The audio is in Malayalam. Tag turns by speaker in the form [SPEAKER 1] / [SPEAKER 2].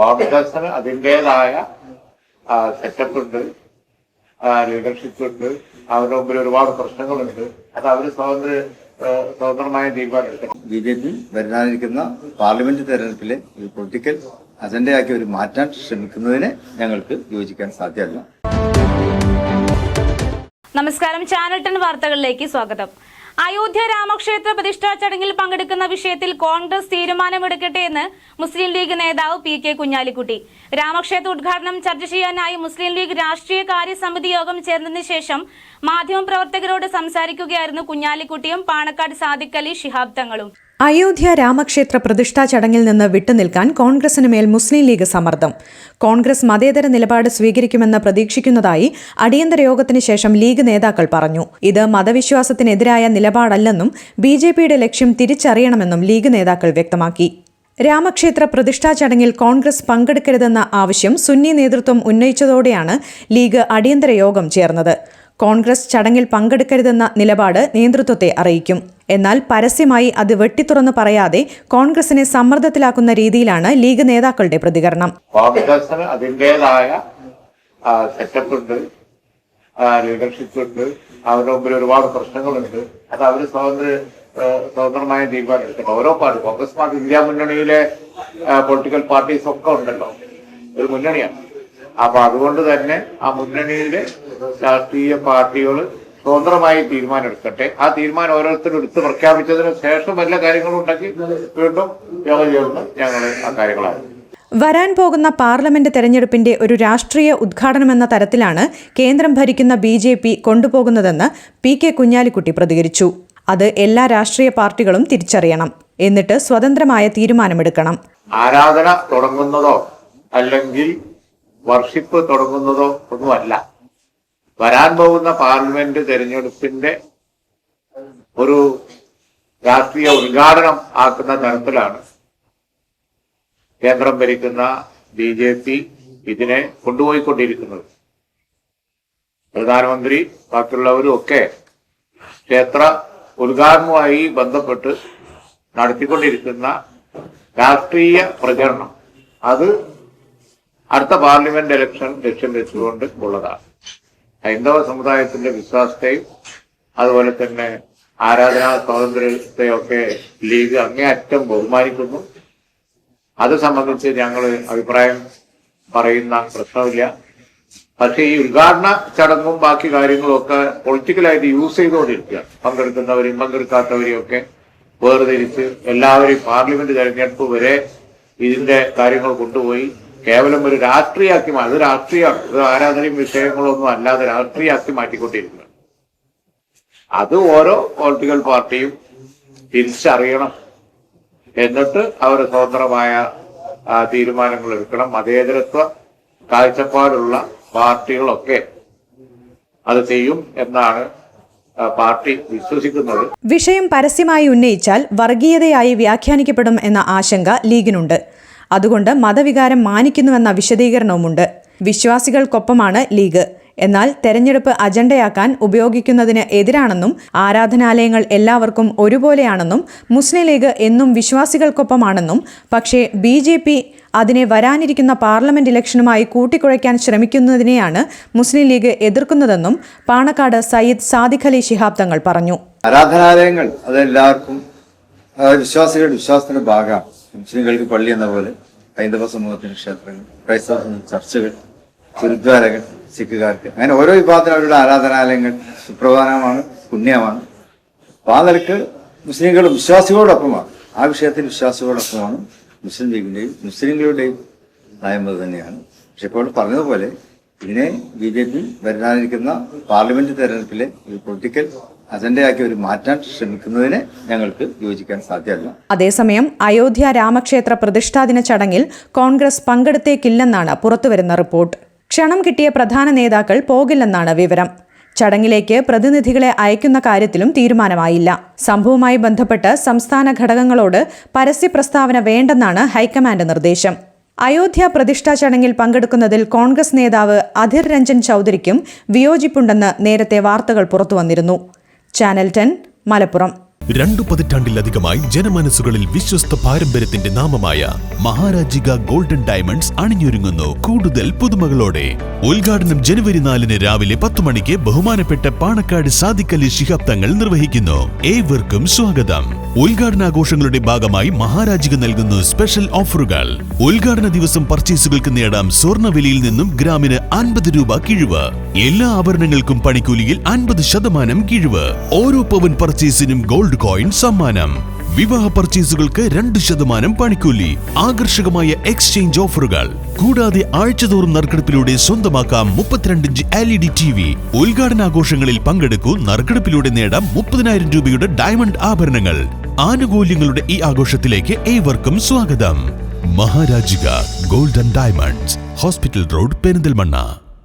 [SPEAKER 1] കോൺഗ്രസിന് അതിന്റെതായ സെറ്റപ്പ് ഉണ്ട് ലീഡർഷിപ്പ് ഉണ്ട് അവരുടെ മുമ്പിൽ ഒരുപാട് പ്രശ്നങ്ങളുണ്ട്. അത് അവർ സ്വതന്ത്ര സ്വതന്ത്രമായ തീരുമാനം എടുക്കണം
[SPEAKER 2] ബി ജെ പി വരാനിരിക്കുന്ന പാർലമെന്റ് തെരഞ്ഞെടുപ്പിലെ ഒരു പൊളിറ്റിക്കൽ അജണ്ടയാക്കി ഒരു മാറ്റാൻ ശ്രമിക്കുന്നതിന് ഞങ്ങൾക്ക് യോജിക്കാൻ സാധ്യമല്ല.
[SPEAKER 3] നമസ്കാരം. ചാനൽ ടെൻ വാർത്തകളിലേക്ക് സ്വാഗതം. അയോധ്യ രാമക്ഷേത്ര പ്രതിഷ്ഠാ ചടങ്ങിൽ പങ്കെടുക്കുന്ന വിഷയത്തിൽ കോൺഗ്രസ് തീരുമാനമെടുക്കട്ടെ എന്ന് മുസ്ലിം ലീഗ് നേതാവ് പി കെ കുഞ്ഞാലിക്കുട്ടി. രാമക്ഷേത്ര ഉദ്ഘാടനം ചർച്ച ചെയ്യാനായി മുസ്ലിം ലീഗ് രാഷ്ട്രീയ കാര്യ സമിതി യോഗം ചേർന്നതിന് ശേഷം മാധ്യമപ്രവർത്തകരോട് സംസാരിക്കുകയായിരുന്നു കുഞ്ഞാലിക്കുട്ടിയും പാണക്കാട് സാദിഖ് അലി ശിഹാബ് തങ്ങളും.
[SPEAKER 4] അയോധ്യ രാമക്ഷേത്ര പ്രതിഷ്ഠാ ചടങ്ങിൽ നിന്ന് വിട്ടുനിൽക്കാൻ കോൺഗ്രസിന് മേൽ മുസ്ലിം ലീഗ് സമ്മർദ്ദം. കോൺഗ്രസ് മതേതര നിലപാട് സ്വീകരിക്കുമെന്ന് പ്രതീക്ഷിക്കുന്നതായി അടിയന്തര യോഗത്തിന് ശേഷം ലീഗ് നേതാക്കൾ പറഞ്ഞു. ഇത് മതവിശ്വാസത്തിനെതിരായ നിലപാടല്ലെന്നും ബി ജെ പിയുടെ ലക്ഷ്യം തിരിച്ചറിയണമെന്നും ലീഗ് നേതാക്കൾ വ്യക്തമാക്കി. രാമക്ഷേത്ര പ്രതിഷ്ഠാ ചടങ്ങിൽ കോൺഗ്രസ് പങ്കെടുക്കരുതെന്ന ആവശ്യം സുന്നി നേതൃത്വം ഉന്നയിച്ചതോടെയാണ് ലീഗ് അടിയന്തര യോഗം ചേർന്നത്. കോൺഗ്രസ് ചടങ്ങിൽ പങ്കെടുക്കരുതെന്ന നിലപാട് നേതൃത്വത്തെ അറിയിക്കും. എന്നാൽ പരസ്യമായി അത് വെട്ടിത്തുറന്ന് പറയാതെ കോൺഗ്രസിനെ സമ്മർദ്ദത്തിലാക്കുന്ന രീതിയിലാണ് ലീഗ് നേതാക്കളുടെ പ്രതികരണം.
[SPEAKER 1] കോൺഗ്രസിന് അതിന്റെതായ സെറ്റപ്പ് ഉണ്ട് ലീഡർഷിപ്പ് ഉണ്ട് അവരുടെ മുമ്പിൽ ഒരുപാട് പ്രശ്നങ്ങളുണ്ട്. അത് അവർ സ്വതന്ത്ര സ്വതന്ത്രമായ തീരുമാനം ഓരോ പാർട്ടി കോൺഗ്രസ് പാർട്ടി ഇന്ത്യ മുന്നണിയിലെ പൊളിറ്റിക്കൽ പാർട്ടീസ് ഒക്കെ ഉണ്ടല്ലോ. ഒരു മുന്നണിയാണ്. അപ്പൊ അതുകൊണ്ട് തന്നെ ആ മുന്നണിയിലെ രാഷ്ട്രീയ പാർട്ടികൾ സ്വതന്ത്രമായി തീരുമാനം എടുക്കട്ടെ ആ തീരുമാനം ഓരോരുത്തരും എടുത്ത് പ്രഖ്യാപിച്ചതിന് ശേഷം വല്ല കാര്യങ്ങളും ഉണ്ടാക്കി വീണ്ടും യോഗം ചേർന്ന് ഞങ്ങൾ ആ കാര്യങ്ങളാണ്
[SPEAKER 4] വരാൻ പോകുന്ന പാർലമെന്റ് തെരഞ്ഞെടുപ്പിന്റെ ഒരു രാഷ്ട്രീയ ഉദ്ഘാടനമെന്ന തരത്തിലാണ് കേന്ദ്രം ഭരിക്കുന്ന ബി ജെ പി കൊണ്ടുപോകുന്നതെന്ന് പി കെ കുഞ്ഞാലിക്കുട്ടി പ്രതികരിച്ചു. അത് എല്ലാ രാഷ്ട്രീയ പാർട്ടികളും തിരിച്ചറിയണം. എന്നിട്ട് സ്വതന്ത്രമായ തീരുമാനമെടുക്കണം.
[SPEAKER 1] ആരാധന തുടങ്ങുന്നതോ അല്ലെങ്കിൽ വർഷിപ്പ് തുടങ്ങുന്നതോ ഒന്നുമല്ല. വരാൻ പോകുന്ന പാർലമെന്റ് തെരഞ്ഞെടുപ്പിന്റെ ഒരു രാഷ്ട്രീയ ഉദ്ഘാടനം ആക്കുന്ന തരത്തിലാണ് കേന്ദ്രം ഭരിക്കുന്ന ബി ജെ പി ഇതിനെ കൊണ്ടുപോയിക്കൊണ്ടിരിക്കുന്നത്. പ്രധാനമന്ത്രി ബാക്കിയുള്ളവരും ഒക്കെ ക്ഷേത്ര ഉദ്ഘാടനവുമായി ബന്ധപ്പെട്ട് നടത്തിക്കൊണ്ടിരിക്കുന്ന രാഷ്ട്രീയ പ്രചരണം. അത് അടുത്ത പാർലമെന്റ് ഇലക്ഷൻ ലക്ഷ്യം വെച്ചുകൊണ്ട് ഉള്ളതാണ്. ഹൈന്ദവ സമുദായത്തിന്റെ വിശ്വാസത്തെയും അതുപോലെ തന്നെ ആരാധനാ സ്വാതന്ത്ര്യത്തെയൊക്കെ ലീഗ് അങ്ങേയറ്റം ബഹുമാനിക്കുന്നു. അത് സംബന്ധിച്ച് ഞങ്ങൾ അഭിപ്രായം പറയുന്ന പ്രശ്നമില്ല. പക്ഷേ ഈ ഉദ്ഘാടന ചടങ്ങും ബാക്കി കാര്യങ്ങളും ഒക്കെ പൊളിറ്റിക്കലായിട്ട് യൂസ് ചെയ്തുകൊണ്ടിരിക്കുക പങ്കെടുക്കുന്നവരെയും പങ്കെടുക്കാത്തവരെയും ഒക്കെ വേർതിരിച്ച് എല്ലാവരെയും പാർലമെന്റ് തെരഞ്ഞെടുപ്പ് വരെ ഇതിന്റെ കാര്യങ്ങൾ കൊണ്ടുപോയി കേവലം ഒരു രാഷ്ട്രീയമാക്കി മാറ്റി അത് രാഷ്ട്രീയ ആരാധനയും വിഷയങ്ങളൊന്നും അല്ലാതെ രാഷ്ട്രീയമാക്കി മാറ്റിക്കൊണ്ടിരിക്കുന്നത് അത് ഓരോ പൊളിറ്റിക്കൽ പാർട്ടിയും തിരിച്ചറിയണം. എന്നിട്ട് അവർ സ്വതന്ത്രമായ തീരുമാനങ്ങൾ എടുക്കണം. മതേതരത്വ കാഴ്ചപ്പാടുള്ള പാർട്ടികളൊക്കെ അത് ചെയ്യും എന്നാണ് പാർട്ടി വിശ്വസിക്കുന്നത്.
[SPEAKER 4] വിഷയം പരസ്യമായി ഉന്നയിച്ചാൽ വർഗീയതയായി വ്യാഖ്യാനിക്കപ്പെടും എന്ന ആശങ്ക ലീഗിനുണ്ട്. അതുകൊണ്ട് മതവികാരം മാനിക്കുന്നുവെന്ന വിശദീകരണവുമുണ്ട്. വിശ്വാസികൾക്കൊപ്പമാണ് ലീഗ്. എന്നാൽ തെരഞ്ഞെടുപ്പ് അജണ്ടയാക്കാൻ ഉപയോഗിക്കുന്നതിന് എതിരാണെന്നും ആരാധനാലയങ്ങൾ എല്ലാവർക്കും ഒരുപോലെയാണെന്നും മുസ്ലിം ലീഗ് എന്നും വിശ്വാസികൾക്കൊപ്പമാണെന്നും പക്ഷേ ബി ജെ പി അതിനെ വരാനിരിക്കുന്ന പാർലമെന്റ് ഇലക്ഷനുമായി കൂട്ടിക്കുഴയ്ക്കാൻ ശ്രമിക്കുന്നതിനെയാണ് മുസ്ലിം ലീഗ് എതിർക്കുന്നതെന്നും പാണക്കാട് സയ്യിദ് സാദിഖ് അലി ശിഹാബ് തങ്ങൾ പറഞ്ഞു.
[SPEAKER 2] ആരാധനാലയങ്ങൾ അതെല്ലാവർക്കും വിശ്വാസികളുടെ വിശ്വാസത്തിന്റെ ഭാഗമാണ്. മുസ്ലിങ്ങൾക്ക് പള്ളി എന്ന പോലെ ഹൈന്ദവ സമൂഹത്തിന് ക്ഷേത്രങ്ങൾ ക്രൈസ്തവ ചർച്ചുകൾ ഗുരുദ്വാരകൾ സിഖുകാർക്ക്. അങ്ങനെ ഓരോ വിഭാഗത്തിനും അവരുടെ ആരാധനാലയങ്ങൾ സുപ്രധാനമാണ് പുണ്യമാണ്. അപ്പോൾ ആ നിലയ്ക്ക് വിശ്വാസികളോടൊപ്പമാണ്. ആ വിഷയത്തിൽ വിശ്വാസികളോടൊപ്പമാണ് മുസ്ലിം ലീഗിന്റെയും മുസ്ലിങ്ങളുടെയും നയം അത് തന്നെയാണ്. പക്ഷെ ഇപ്പോൾ പറഞ്ഞതുപോലെ ഇതിനെ ബി ജെ പി വരാനിരിക്കുന്ന പാർലമെന്റ് തെരഞ്ഞെടുപ്പിലെ ഒരു പൊളിറ്റിക്കൽ അജണ്ടയാക്കി ഒരു മാറ്റാൻ ശ്രമിക്കുന്നതിന് ഞങ്ങൾക്ക് യോജിക്കാൻ സാധ്യമല്ല.
[SPEAKER 4] അതേസമയം അയോധ്യ രാമക്ഷേത്ര പ്രതിഷ്ഠാദിന ചടങ്ങിൽ കോൺഗ്രസ് പങ്കെടുത്തേക്കില്ലെന്നാണ് പുറത്തുവരുന്ന റിപ്പോർട്ട്. ക്ഷണം കിട്ടിയ പ്രധാന നേതാക്കൾ പോകില്ലെന്നാണ് വിവരം. ചടങ്ങിലേക്ക് പ്രതിനിധികളെ അയക്കുന്ന കാര്യത്തിലും തീരുമാനമായില്ല. സംഭവവുമായി ബന്ധപ്പെട്ട് സംസ്ഥാന ഘടകങ്ങളോട് പരസ്യ പ്രസ്താവന വേണ്ടെന്നാണ് ഹൈക്കമാൻഡ് നിർദ്ദേശം. അയോധ്യ പ്രതിഷ്ഠാ ചടങ്ങിൽ പങ്കെടുക്കുന്നതിൽ കോൺഗ്രസ് നേതാവ് അധിർ രഞ്ജൻ ചൌധരിക്കും വിയോജിപ്പുണ്ടെന്ന് നേരത്തെ വാർത്തകൾ പുറത്തുവന്നിരുന്നു. Channel ten Malappuram.
[SPEAKER 5] രണ്ടു പതിറ്റാണ്ടിലധികമായി ജനമനസ്സുകളിൽ വിശ്വസ്ത പാരമ്പര്യത്തിന്റെ നാമമായ മഹാരാജിക ഗോൾഡൻ ഡയമണ്ട്സ് അണിഞ്ഞൊരുങ്ങുന്നു. കൂടുതൽ പുതുമകളോടെ ഉദ്ഘാടനം ജനുവരി നാലിന് രാവിലെ പത്ത് മണിക്ക് ബഹുമാനപ്പെട്ട പാണക്കാട് സാദിഖലി ശിഹാബ് തങ്ങൾ നിർവഹിക്കുന്നു. ഏവർക്കും സ്വാഗതം. ഉദ്ഘാടനാഘോഷങ്ങളുടെ ഭാഗമായി മഹാരാജിക നൽകുന്നു സ്പെഷ്യൽ ഓഫറുകൾ. ഉദ്ഘാടന ദിവസം പർച്ചേസുകൾക്ക് നേടാം സ്വർണവിലയിൽ നിന്നും ഗ്രാമിന് അൻപത് രൂപ കിഴിവ്. എല്ലാ ആഭരണങ്ങൾക്കും പണിക്കൂലിയിൽ അൻപത് ശതമാനം കിഴിവ്. ഓരോ പവൻ പർച്ചേസിനും ഗോൾഡ് കോയിൻ സമ്മാനം. വിവാഹ പർച്ചേസുകൾക്ക് രണ്ട് ശതമാനം പണിക്കൂലി. ആകർഷകമായ എക്സ്ചേഞ്ച് ഓഫറുകൾ. കൂടാതെ ആഴ്ചതോറും നറുക്കെടുപ്പിലൂടെ സ്വന്തമാക്കാം മുപ്പത്തിരണ്ട് inch L E D T V. ഉദ്ഘാടനാഘോഷങ്ങളിൽ പങ്കെടുക്കൂ നറുക്കെടുപ്പിലൂടെ നേടാം മുപ്പതിനായിരം രൂപയുടെ ഡയമണ്ട് ആഭരണങ്ങൾ. ആനുകൂല്യങ്ങളുടെ ഈ ആഘോഷത്തിലേക്ക് ഏവർക്കും സ്വാഗതം. Maharajika golden diamonds. Hospital road Perinthalmanna.